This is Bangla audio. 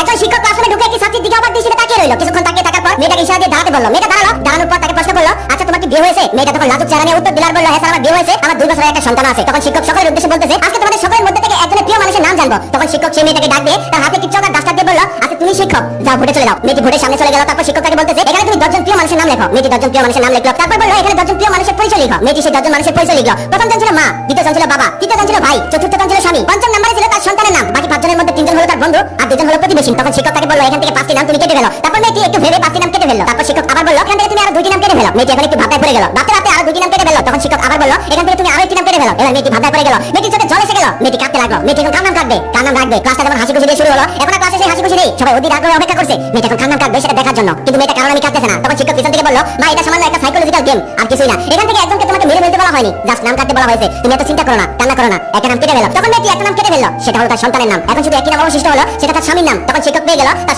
একজন শিক্ষক ক্লাসরুমে ঢুকে কি ছাত্রীর দিকে আবার দৃষ্টিতে তাকিয়ে রইল। কিছুক্ষণ তাকিয়ে থাকার পর মেয়েটাকে ইশারা দিয়ে দাঁড়াতে বলল, মেয়েটা, দাঁড়াল। দাঁড়ানোর পর তাকে প্রশ্ন করল আচ্ছা তোমার কি বিয়ে হয়েছে? মেয়েটা তখন লাজুক চেহারা নিয়ে উত্তর দিলার বলল হ্যাঁ স্যার, আমার বিয়ে হয়েছে। আমার দুই বছরের একটা সন্তান আছে। তখন শিক্ষক সকলের উদ্দেশ্যে বলতেছে, আজকে তোমাদের সকলের মধ্যে থেকে একজনের প্রিয় মানুষের নাম জানব। তখন শিক্ষক সেই মেয়েটাকে ডাক দিয়ে তার হাতে কিছু আর ডাস্টার দিয়ে বলল আচ্ছা তুমি শিক্ষক, যাও ভোটে চলে যাও। মেয়েটি ভোটের সামনে চলে গেল, তারপর শিক্ষক তাকে বলতেছে, এখানে তুমি দশজন প্রিয় মানুষের নাম লেখো। মেয়েটি দশজন প্রিয় মানুষের নাম লিখলো, তারপর বলল, এখানে দশজন প্রিয় মানুষের পরিচয় লিখো। মেয়েটি সেই দশজন মানুষের পরিচয় লিখলো। প্রথম জন ছিল মা, দ্বিতীয় জন ছিল বাবা, তৃতীয় জন ছিল ভাই, চতুর্থ জন ছিল স্বামী, পঞ্চম বন্ধু, আর দুজন হলো প্রতিবেশী। তখন শিক্ষক তাকে বলল, এখান থেকে পাঁচটি নাম তুমি কেটে ফেলো। তারপর মেয়েটি একটু ভেবে পাঁচটি নাম কেটে ফেলল। তারপর শিক্ষক আবার বলল, এখান থেকে তুমি আরও দুইটি নাম কেটে ফেলো। মেয়েটি এখন একটু ভাবনায় পড়ে গেল। ভাবতে ভাবতে আরও দুইটি নাম কেটে ফেলো তখন শিক্ষক আবার বলল, এখান থেকে তুমি আরও একটি নাম কেটে ফেলো। এবার মেয়েটি ভাবনায় পড়ে গেল। মেয়েটি চোখে জল এসে গেল। মেয়েটি কাঁদতে লাগল। মেয়েটি এখন কার নাম কাটবে? কার নাম রাখবে? ক্লাসটা যেমন হাসি খুশি দিয়ে শুরু হলো, এখন ক্লাসে সেই হাসি খুশি নেই। সবাই অধীর আগ্রহে অপেক্ষা করছে, মেয়েটা এখন কার নাম কাটবে সেটা দেখার জন্য? কিন্তু মেয়েটা কারণ আমি কাটতেছে না। তখন শিক্ষক পিছন থেকে বলল, মা, এটা সামান্য একটা সাইকোলজিক্যাল গেম আর কিছুই না। এখান থেকে একজনকে তোমাকে মেরে ফেলতে বলা হয়নি। জাস্ট নাম কাটতে বলা হয়েছে। তুমি এত চিন্তা করো না কান্না করো না একটা নাম কেটে ফেলো। তখন মেয়েটি একটা নাম কেটে ফেলল। সেটা হলো তার সন্তানের নাম। এখন শুধু একটি নাম অবশিষ্ট হলো। সেটা তার স্বামীর নাম। তখন শিক্ষক পেয়ে গেল। তার